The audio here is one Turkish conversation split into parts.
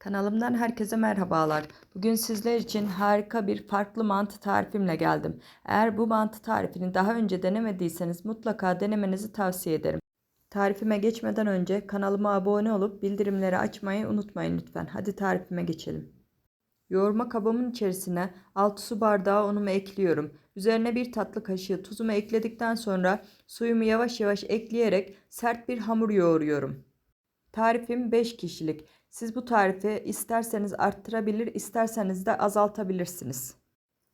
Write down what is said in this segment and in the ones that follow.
Kanalımdan herkese merhabalar. Bugün sizler için harika bir farklı mantı tarifimle geldim. Eğer bu mantı tarifini daha önce denemediyseniz mutlaka denemenizi tavsiye ederim. Tarifime geçmeden önce kanalıma abone olup bildirimleri açmayı unutmayın lütfen. Hadi tarifime geçelim. Yoğurma kabımın içerisine 6 su bardağı unumu ekliyorum. Üzerine bir tatlı kaşığı tuzumu ekledikten sonra suyumu yavaş yavaş ekleyerek sert bir hamur yoğuruyorum. Tarifim 5 kişilik. Siz bu tarifi isterseniz arttırabilir, isterseniz de azaltabilirsiniz.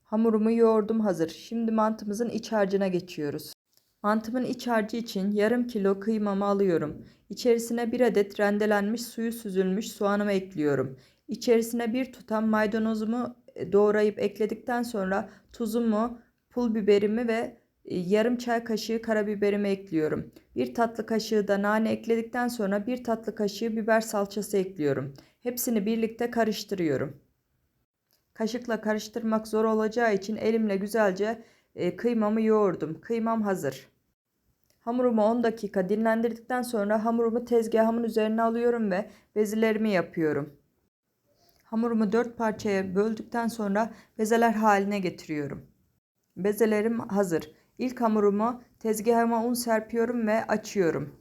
Hamurumu yoğurdum hazır. Şimdi mantımızın iç harcına geçiyoruz. Mantımın iç harcı için yarım kilo kıymamı alıyorum. İçerisine bir adet rendelenmiş suyu süzülmüş soğanımı ekliyorum. İçerisine bir tutam maydanozumu e, doğrayıp ekledikten sonra tuzumu, pul biberimi ve yarım çay kaşığı karabiberimi ekliyorum. Bir tatlı kaşığı da nane ekledikten sonra bir tatlı kaşığı biber salçası ekliyorum. Hepsini birlikte karıştırıyorum. Kaşıkla karıştırmak zor olacağı için elimle güzelce e, kıymamı yoğurdum. Kıymam hazır. Hamurumu 10 dakika dinlendirdikten sonra hamurumu tezgahımın üzerine alıyorum ve bezelerimi yapıyorum. Hamurumu 4 parçaya böldükten sonra bezeler haline getiriyorum. Bezelerim hazır. İlk hamurumu tezgahıma un serpiyorum ve açıyorum.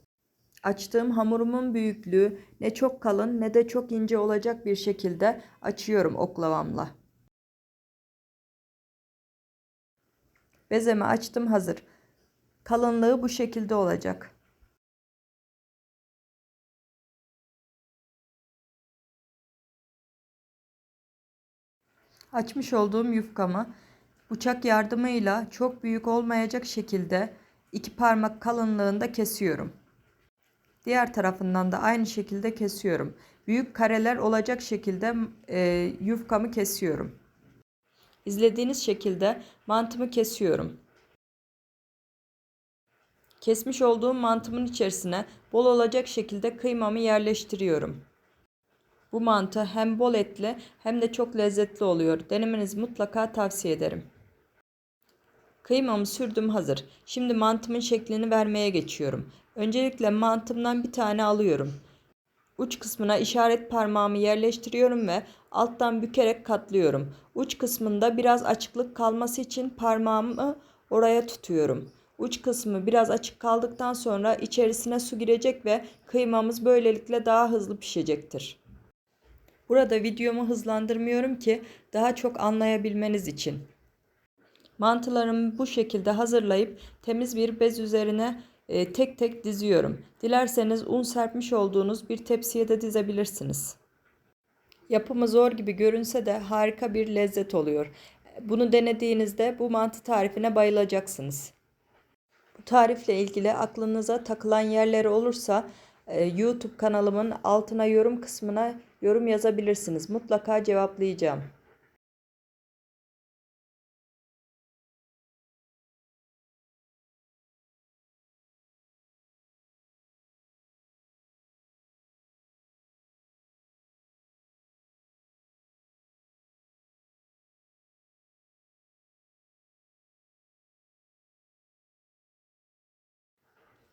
Açtığım hamurumun büyüklüğü ne çok kalın ne de çok ince olacak bir şekilde açıyorum oklavamla. Bezemi açtım hazır. Kalınlığı bu şekilde olacak. Açmış olduğum yufkamı bıçak yardımıyla çok büyük olmayacak şekilde iki parmak kalınlığında kesiyorum. Diğer tarafından da aynı şekilde kesiyorum. Büyük kareler olacak şekilde e, yufkamı kesiyorum. İzlediğiniz şekilde mantımı kesiyorum. Kesmiş olduğum mantımın içerisine bol olacak şekilde kıymamı yerleştiriyorum. Bu mantı hem bol etli hem de çok lezzetli oluyor. Denemenizi mutlaka tavsiye ederim. Kıymamı sürdüm hazır. Şimdi mantımın şeklini vermeye geçiyorum. Öncelikle mantımdan bir tane alıyorum. Uç kısmına işaret parmağımı yerleştiriyorum ve alttan bükerek katlıyorum. Uç kısmında biraz açıklık kalması için parmağımı oraya tutuyorum. Uç kısmı biraz açık kaldıktan sonra içerisine su girecek ve kıymamız böylelikle daha hızlı pişecektir. Burada videomu hızlandırmıyorum ki daha çok anlayabilmeniz için. Mantılarımı bu şekilde hazırlayıp temiz bir bez üzerine e, tek tek diziyorum. Dilerseniz un serpmiş olduğunuz bir tepsiye de dizebilirsiniz. Yapımı zor gibi görünse de harika bir lezzet oluyor. Bunu denediğinizde bu mantı tarifine bayılacaksınız. Bu tarifle ilgili aklınıza takılan yerleri olursa e, YouTube kanalımın altına yorum kısmına yorum yazabilirsiniz. Mutlaka cevaplayacağım.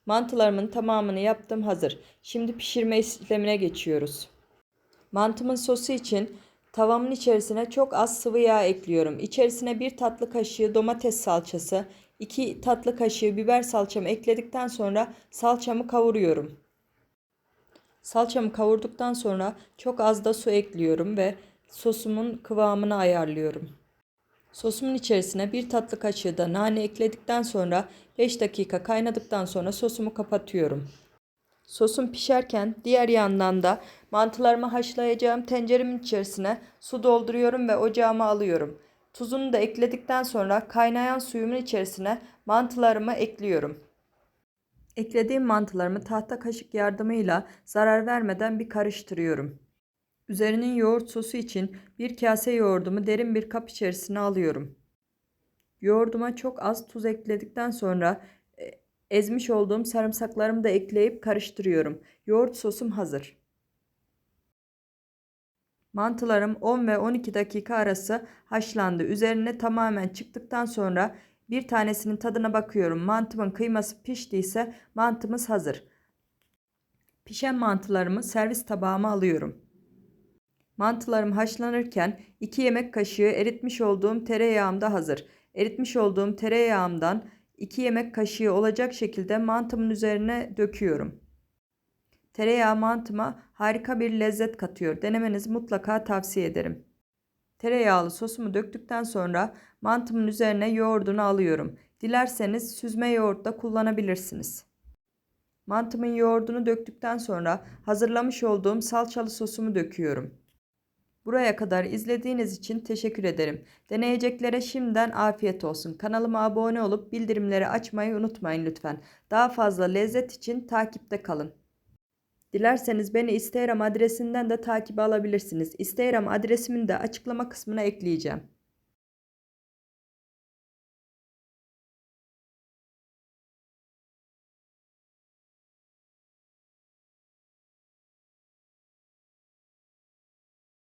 Mantılarımın tamamını yaptım hazır. Şimdi pişirme işlemine geçiyoruz. Mantımın sosu için tavamın içerisine çok az sıvı yağ ekliyorum. İçerisine bir tatlı kaşığı domates salçası, iki tatlı kaşığı biber salçamı ekledikten sonra salçamı kavuruyorum. Salçamı kavurduktan sonra çok az da su ekliyorum ve sosumun kıvamını ayarlıyorum. Sosumun içerisine bir tatlı kaşığı da nane ekledikten sonra 5 dakika kaynadıktan sonra sosumu kapatıyorum. Sosum pişerken diğer yandan da mantılarımı haşlayacağım tenceremin içerisine su dolduruyorum ve ocağıma alıyorum. Tuzunu da ekledikten sonra kaynayan suyumun içerisine mantılarımı ekliyorum. Eklediğim mantılarımı tahta kaşık yardımıyla zarar vermeden bir karıştırıyorum. Üzerinin yoğurt sosu için bir kase yoğurdumu derin bir kap içerisine alıyorum. Yoğurduma çok az tuz ekledikten sonra e, ezmiş olduğum sarımsaklarımı da ekleyip karıştırıyorum. Yoğurt sosum hazır. Mantılarım 10 ve 12 dakika arası haşlandı. Üzerine tamamen çıktıktan sonra bir tanesinin tadına bakıyorum. Mantımın kıyması piştiyse mantımız hazır. Pişen mantılarımı servis tabağıma alıyorum. Mantılarım haşlanırken 2 yemek kaşığı eritmiş olduğum tereyağım da hazır. Eritmiş olduğum tereyağımdan 2 yemek kaşığı olacak şekilde mantımın üzerine döküyorum. Tereyağı mantıma harika bir lezzet katıyor. Denemenizi mutlaka tavsiye ederim. Tereyağlı sosumu döktükten sonra mantımın üzerine yoğurdunu alıyorum. Dilerseniz süzme yoğurt da kullanabilirsiniz. Mantımın yoğurdunu döktükten sonra hazırlamış olduğum salçalı sosumu döküyorum. Buraya kadar izlediğiniz için teşekkür ederim. Deneyeceklere şimdiden afiyet olsun. Kanalıma abone olup bildirimleri açmayı unutmayın lütfen. Daha fazla lezzet için takipte kalın. Dilerseniz beni Instagram adresinden de takip alabilirsiniz. Instagram adresimi de açıklama kısmına ekleyeceğim.